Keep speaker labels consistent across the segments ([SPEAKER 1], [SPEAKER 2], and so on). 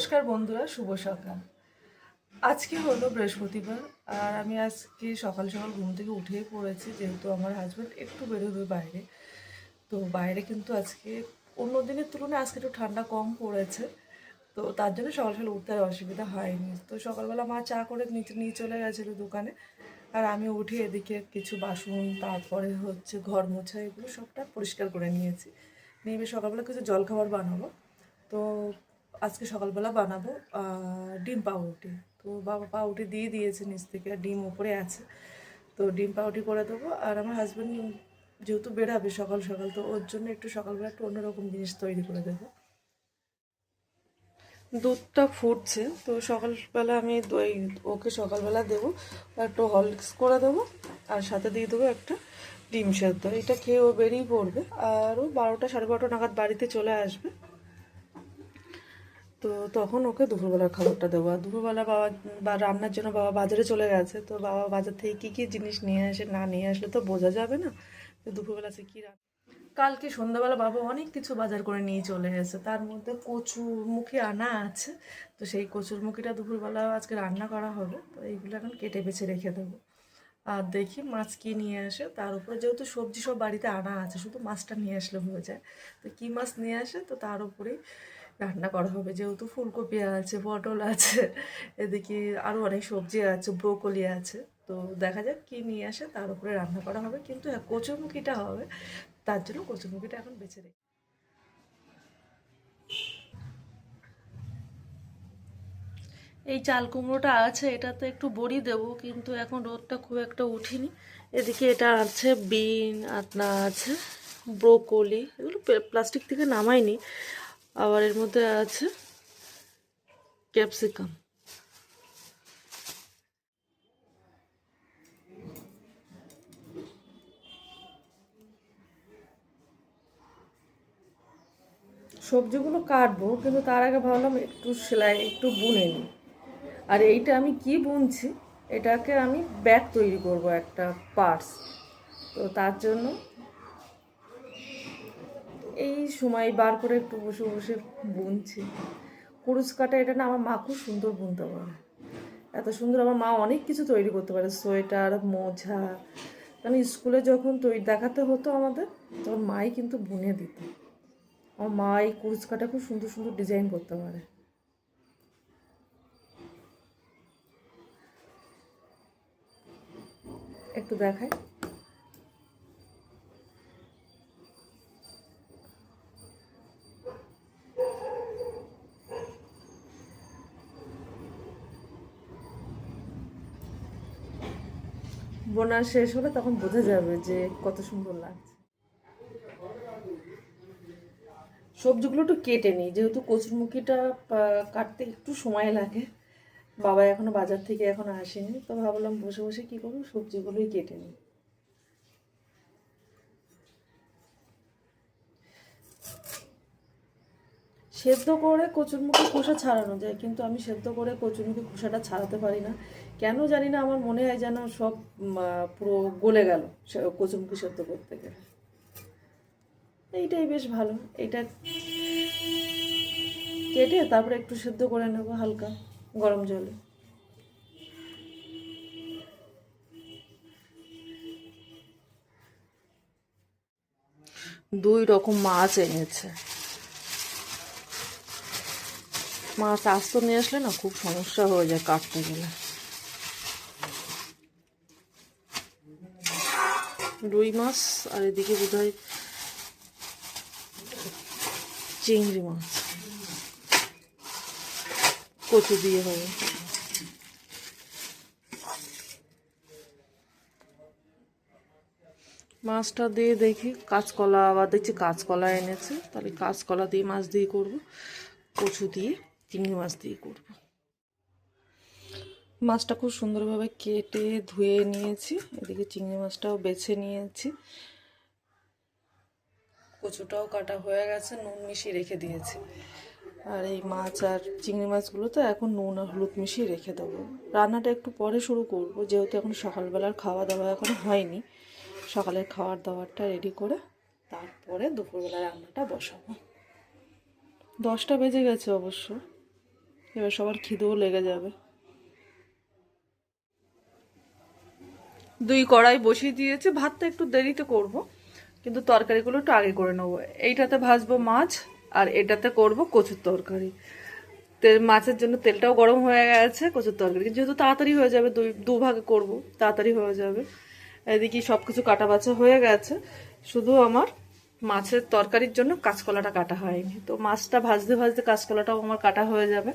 [SPEAKER 1] নমস্কার বন্ধুরা, শুভ সকাল। আজকে হলো বৃহস্পতিবার, আর আমি আজকে সকাল সকাল ঘুম থেকে উঠেই পড়েছি, যেহেতু আমার হাজব্যান্ড একটু বেরোবে বাইরে। তো বাইরে কিন্তু আজকে অন্য দিনের তুলনায় আজকে একটু ঠান্ডা কম পড়েছে। তো তার জন্য সকাল সকাল উঠতে আর অসুবিধা হয়নি। তো সকালবেলা মা চা করে নিচে নিয়ে চলে গেছিল দোকানে, আর আমি উঠে এদিকে কিছু বাসন, তারপরে হচ্ছে ঘর মোছা, এগুলো সবটা পরিষ্কার করে নিয়েছি। নিয়ে সকালবেলা কিছু জলখাবার বানাবো। তো আজকে সকালবেলা বানাবো ডিম পাউরুটি। তো বাবা পাউরুটি দিয়ে দিয়েছে নিচ থেকে, আর ডিম ওপরে আছে। তো ডিম পাউরুটি করে দেবো, আর আমার হাজব্যান্ড যেহেতু বেরাবে সকাল সকাল, তো ওর জন্য একটু সকালবেলা একটু অন্যরকম জিনিস তৈরি করে দেবো। দুধটা ফুটছে, তো সকালবেলা আমি দই ওকে সকালবেলা দেবো একটু হরলিক্স করে দেবো, আর সাথে দিয়ে দেবো একটা ডিম সেদ্ধ। এটা খেয়ে ও বেরিয়ে পড়বে, আর ও বারোটা সাড়ে বারোটা নাগাদ বাড়িতে চলে আসবে। তো তখন ওকে দুপুরবেলার খাবারটা দেবো। আর দুপুরবেলা বাবা বা রান্নার জন্য বাবা বাজারে চলে গেছে। তো বাবা বাজার থেকে কী কী জিনিস নিয়ে আসে, না নিয়ে আসলে তো বোঝা যাবে না। তো দুপুরবেলা সে কী রান্না কালকে সন্ধ্যাবেলা বাবা অনেক কিছু বাজার করে নিয়ে চলে এসেছে তার মধ্যে কচুর মুখে আনা আছে। তো সেই কচুর মুখিটা দুপুরবেলা আজকে রান্না করা হবে। তো এইগুলো এখন কেটে বেছে রেখে দেবো। আর দেখি মাছ কী নিয়ে আসে। তার উপরে যেহেতু সবজি সব বাড়িতে আনা আছে, শুধু মাছটা নিয়ে আসলে হয়ে যায়। তো কী মাছ নিয়ে আসে, তো তার উপরেই রান্না করা হবে যেহেতু ফুলকপি আছে, পটল আছে, এদিকে আরও অনেক সবজি আছে ব্রোকলি আছে। তো দেখা যাক কী নিয়ে আসে, তার উপরে রান্না করা হবে। কিন্তু হ্যাঁ কচুরমুখিটা হবে, তার জন্য কচুরমুখিটা এখন বেছে রেখে এই চাল কুমড়োটা আছে, এটাতে একটু বড়ি দেবো, কিন্তু এখন রোদটা খুব একটা উঠিনি। এদিকে এটা আছে বিন আপনা আছে ব্রোকলি এগুলো প্লাস্টিক থেকে নামাইনি। আবার এর মধ্যে আছে ক্যাপসিকাম। সবজিগুলো কাটবো, কিন্তু তার আগে ভাবলাম একটু সেলাই, একটু বুনে নিই। আর এইটা আমি কি বুনছি? এটাকে আমি ব্যাগ তৈরি করব একটা পার্স। তো তার জন্য এই সময় বার করে একটু বসে বসে বুনছি। কুরুশ কাটা, এটা না আমার মা খুব সুন্দর বুনতে পারে। এত সুন্দর আমার মা অনেক কিছু তৈরি করতে পারে। সোয়েটার, মোজা কারণ স্কুলে যখন তৈরি দেখাতে হতো আমাদের, তখন মাই কিন্তু বুনে দিত। আমার মা এই কুরুশ কাটা খুব সুন্দর সুন্দর ডিজাইন করতে পারে। একটু দেখায় বোনা শেষ হলে তখন বোঝা যাবে যে কত সুন্দর লাগছে। সবজিগুলো একটু কেটে নিই, যেহেতু কচুরমুখিটা কাটতে একটু সময় লাগে। বাবা এখনও বাজার থেকে এখনও আসেনি, তো ভাবলাম বসে বসে কি করব, সবজিগুলোই কেটে নিই। সেদ্ধ করে কচুরমুখী খোসা ছাড়ানো যায়, কিন্তু আমি সেদ্ধ করে কচুরমুখী খোসাটা ছাড়াতে পারি না। কেন জানি না, আমার মনে হয় যেন সব পুরো গলে গেল কচুরমুখী সেদ্ধ করতে গেলে। এইটাই বেশ ভালো এটা কেটে তারপরে একটু সেদ্ধ করে নেব হালকা গরম জলে। দুই রকম মাছ এনেছে। মাছ আস্ত নিয়ে আসলে না খুব সমস্যা হয়ে যায় কাটতে গেলে। রুই মাছ, আর এদিকে বোধহয় চিংড়ি মাছ। কচু দিয়ে হবে। মাছটা দিয়ে দেখি, কাঁচকলা, আবার দেখছি কাঁচকলা এনেছে। তাহলে কাঁচকলা দিয়ে মাছ দিয়ে করব, কচু দিয়ে, চিংড়ি মাছ দিয়ে করব। মাছটা খুব সুন্দরভাবে কেটে ধুয়ে নিয়েছি। এদিকে চিংড়ি মাছটাও বেছে নিয়েছি। কচুটাও কাটা হয়ে গেছে, নুন মিশিয়ে রেখে দিয়েছি। আর এই মাছ আর চিংড়ি মাছগুলো তো এখন নুন আর হলুদ মিশিয়ে রেখে দেবো। রান্নাটা একটু পরে শুরু করব, যেহেতু এখন সকালবেলার খাওয়া দাওয়া এখন হয়নি। সকালের খাওয়ার দাওয়ারটা রেডি করে তারপরে দুপুরবেলা রান্নাটা বসাবো। দশটা বেজে গেছে অবশ্য। এবার সবার খিদেও লেগে যাবে। দুই কড়াই বসিয়ে দিয়েছে। ভাতটা একটু দেরিতে করব, কিন্তু তরকারিগুলো একটু আগে করে নেব। এইটাতে ভাজবো মাছ, আর এটাতে করব কচুর তরকারি। তেল, মাছের জন্য তেলটাও গরম হয়ে গেছে, কচুর তরকারি। যেহেতু তাড়াতাড়ি হয়ে যাবে, দুই, দু ভাগে করব, তাড়াতাড়ি হয়ে যাবে। এদিকে সব কিছু কাটা বাছা হয়ে গেছে। শুধু আমার মাছের তরকারির জন্য কাঁচকলাটা কাটা হয়নি। তো মাছটা ভাজতে ভাজতে কাঁচকলাটাও আমার কাটা হয়ে যাবে।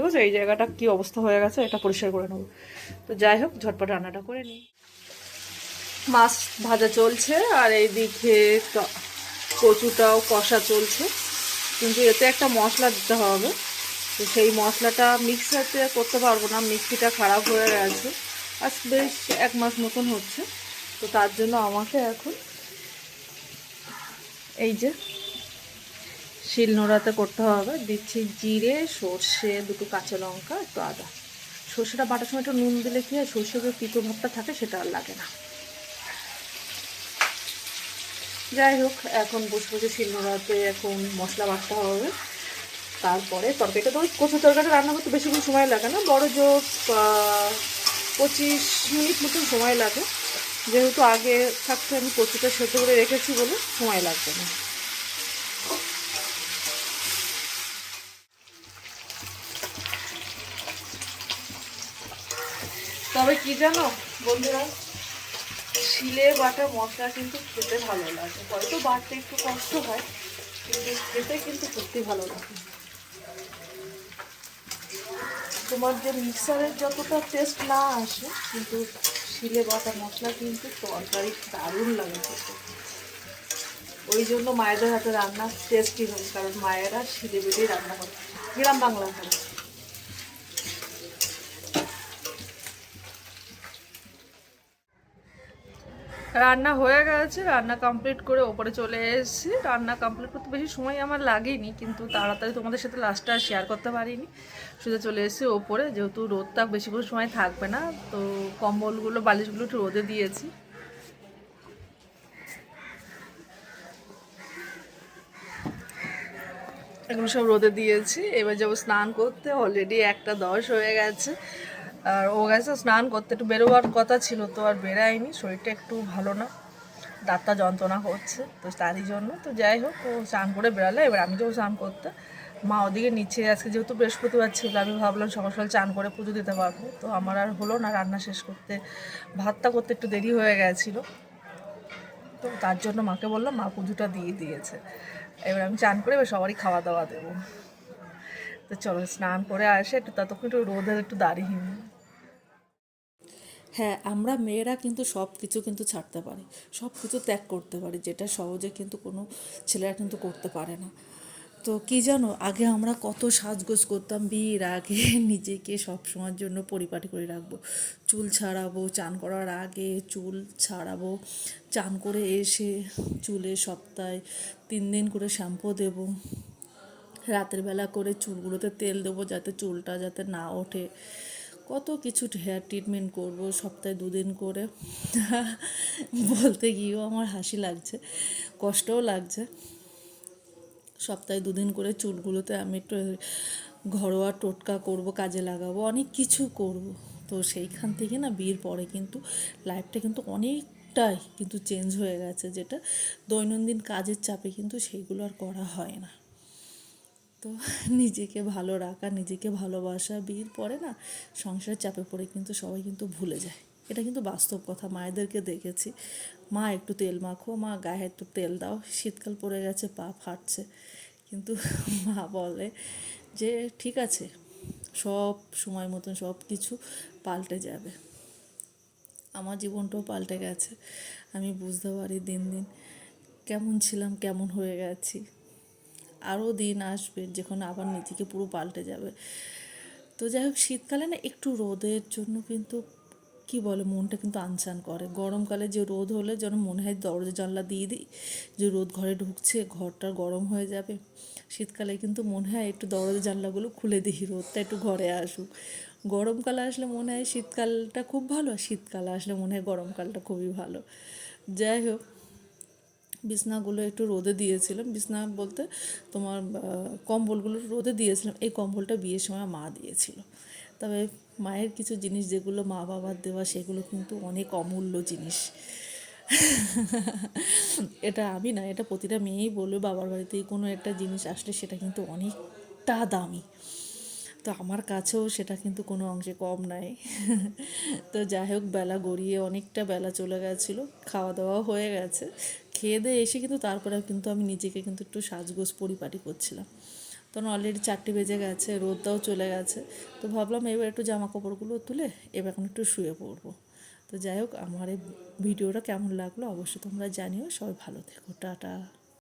[SPEAKER 1] দেখো এই জায়গাটা কি অবস্থা হয়ে গেছে, এটা পরিষ্কার করে নেব। তো যাই হোক, ঝটপট রান্নাটা করে নিই। মাছ ভাজা চলছে, আর এইদিকে কচুটাও কষা চলছে। কিন্তু এতে একটা মশলা দিতে হবে। তো সেই মশলাটা মিক্সারতে করতে পারব না, মিক্সিটা খারাপ হয়ে গেছে। আজ বেশ এক মাস মতন হচ্ছে। তো তার জন্য আমাকে এখন এই যে শিলনোড়াতে করতে হবে। দিচ্ছি জিরে, সর্ষে, দুটো কাঁচা লঙ্কা, একটু আদা। সর্ষেটা বাটার সময় একটু নুন দিলে কি হয় সর্ষের যে পিতো ভাবটা থাকে সেটা আর লাগে না। যাই হোক, এখন বসে বসে শিলনোড়াতে এখন মশলা বাটতে হবে। তারপরে তরকারিটা তো কচু তরকারিটা রান্না করতে বেশিক্ষণ সময় লাগে না। বড় জোর পঁচিশ মিনিট মতন সময় লাগে। যেহেতু আগে থাকতে আমি কচুটা সেদ্ধ করে রেখেছি বলে সময় লাগবে না। তবে কি জানো, বন্ধুরা? শিলে বাটা মশলা কিন্তু খেতে ভালো লাগে। হয়তো বাটতে একটু কষ্ট হয়, কিন্তু খেতে কিন্তু সত্যি ভালো লাগে। তোমার যে মিক্সারের যতটা টেস্ট না আসে, কিন্তু শিলে বাটা মশলা কিন্তু তরকারি দারুণ লাগে খেতে। ওই জন্য মায়েদের হাতে রান্না টেস্টি হয়, কারণ মায়েরা শিলে বেটেই রান্না করে। গ্রাম বাংলা করে রান্না হয়ে গেছে, রান্না কমপ্লিট করে ওপরে চলে এসেছি। রান্না কমপ্লিট করতে বেশি সময় আমার লাগেনি, কিন্তু তাড়াতাড়ি তোমাদের সাথে লাস্টটা শেয়ার করতে পারিনি। শুধু চলে এসেছি ওপরে, যেহেতু রোদটা বেশি বেশিক্ষণ সময় থাকবে না, তো কম্বলগুলো, বালিশগুলো একটু রোদে দিয়েছি। এগুলো সব রোদে দিয়েছি, এবার যাব স্নান করতে অলরেডি একটা দশ হয়ে গেছে। আর ও গেছে, স্নান করতে একটু বেরোবার কথা ছিল তো আর বেরায়নি, শরীরটা একটু ভালো না। দাঁতটা যন্ত্রণা হচ্ছে তো তারই জন্য তো যাই হোক, ও স্নান করে বেরালে। এবার আমি যাব স্নান করতে। মা ওদিকে নিচে আজকে যেহেতু বৃহস্পতিবার ছিল, আমি ভাবলাম সকাল সকাল চান করে পুজো দিতে পারব। তো আমার আর হলো না, রান্না শেষ করতে, ভাতটা করতে একটু দেরি হয়ে গেছিল। তো তার জন্য মাকে বললাম, মা পুজোটা দিয়ে দিয়েছে। এবার আমি চান করে এবার সবারই খাওয়া দাওয়া দেবো। তো চলো স্নান করে আসে, একটু ততক্ষণ একটু রোদে একটু দাঁড়িয়ে।
[SPEAKER 2] হ্যাঁ আমরা মেয়েরা কিন্তু সব কিছু কিন্তু ছাড়তে পারি সব কিছু ত্যাগ করতে পারি, যেটা সহজে কিন্তু কোনো ছেলেরা কিন্তু করতে পারে না। তো কি জানো, আগে আমরা কত সাজগোজ করতাম বিয়ের আগে, নিজেকে সব সময়ের জন্য পরিপাটি করে রাখব। চুল ছাড়াবো, চান করার আগে চুল ছাড়াবো, চান করে এসে চুলে সপ্তাহে তিন দিন করে শ্যাম্পু দেবো। রাতের বেলা করে চুলগুলোতে তেল দেবো যাতে চুলটা যাতে না ওঠে। কত কিছু হেয়ার ট্রিটমেন্ট করব সপ্তাহে দুদিন করে। বলতে গিয়েও আমার হাসি লাগছে, কষ্টও লাগছে। সপ্তাহে দুদিন করে চুলগুলোতে আমি একটু ঘরোয়া টোটকা করব, কাজে লাগাবো, অনেক কিছু করব। তো সেইখান থেকে না বিয়ের পরে কিন্তু লাইফটা কিন্তু অনেকটাই কিন্তু চেঞ্জ হয়ে গেছে। যেটা দৈনন্দিন কাজের চাপে কিন্তু সেইগুলো আর করা হয় না। তো নিজেকে ভালো রাখা, নিজেকে ভালোবাসা, বিয়ের পরে না সংসারের চাপে পড়ে কিন্তু সবাই কিন্তু ভুলে যায়। এটা কিন্তু বাস্তব কথা, মায়েদেরকে দেখেছি। মা একটু তেল মাখো, মা গায়ে একটু তেল দাও, শীতকাল পড়ে গেছে, পা ফাটছে। কিন্তু মা বলে যে, ঠিক আছে, সব সময় মতন সব কিছু পাল্টে যাবে। আমার জীবনটাও পাল্টে গেছে। আমি বুঝতে পারি দিন দিন কেমন ছিলাম, কেমন হয়ে গেছি। আরও দিন আসবে যখন আবার নিজেকে পুরো পাল্টে যাবে। তো যাই হোক, শীতকালে না একটু রোদের জন্য কিন্তু, কি বলে, মনটা কিন্তু আনচান করে। গরমকালে যে রোদ হলে যেন মনে হয় দরজা জানলা দিয়ে দিই, যে রোদ ঘরে ঢুকছে, ঘরটা গরম হয়ে যাবে। শীতকালে কিন্তু মনে হয় একটু দরজা জানলাগুলো খুলে দিই, রোদটা একটু ঘরে আসুক। গরমকালে আসলে মনে হয় শীতকালটা খুব ভালো, আর শীতকালে আসলে মনে হয় গরমকালটা খুবই ভালো। যাই হোক বিছনাগুলো একটু রোদে দিয়েছিলাম। বিছনা বলতে তোমার কম্বলগুলো রোদে দিয়েছিলাম। এই কম্বলটা বিয়ের সময় মা দিয়েছিল। তবে মায়ের কিছু জিনিস যেগুলো মা বাবার দেওয়া, সেগুলো কিন্তু অনেক অমূল্য জিনিস। এটা আমি না, এটা প্রতিটা মেয়েই বলবে, বাবার বাড়িতে কোনো একটা জিনিস আসলে সেটা কিন্তু অনেকটা দামি। তো আমার কাছেও সেটা কিন্তু কোনো অংশে কম নাই। তো যাই হোক, বেলা গড়িয়ে অনেকটা বেলা চলে গেছিল। খাওয়া দাওয়াও হয়ে গেছে। খেয়ে দিয়ে এসে কিন্তু তারপরে কিন্তু আমি নিজেকে কিন্তু একটু সাজগোজ পরিপাটি করছিলাম। তখন অলরেডি চারটে বেজে গেছে, রোদটাও চলে গেছে। তো ভাবলাম এবার একটু জামা কাপড়গুলো তুলে এবার এখন একটু শুয়ে পড়ব। তো যাই হোক, আমার এই ভিডিওটা কেমন লাগল অবশ্যই তোমরা জানিও। সবাই ভালো থেকো, টাটা।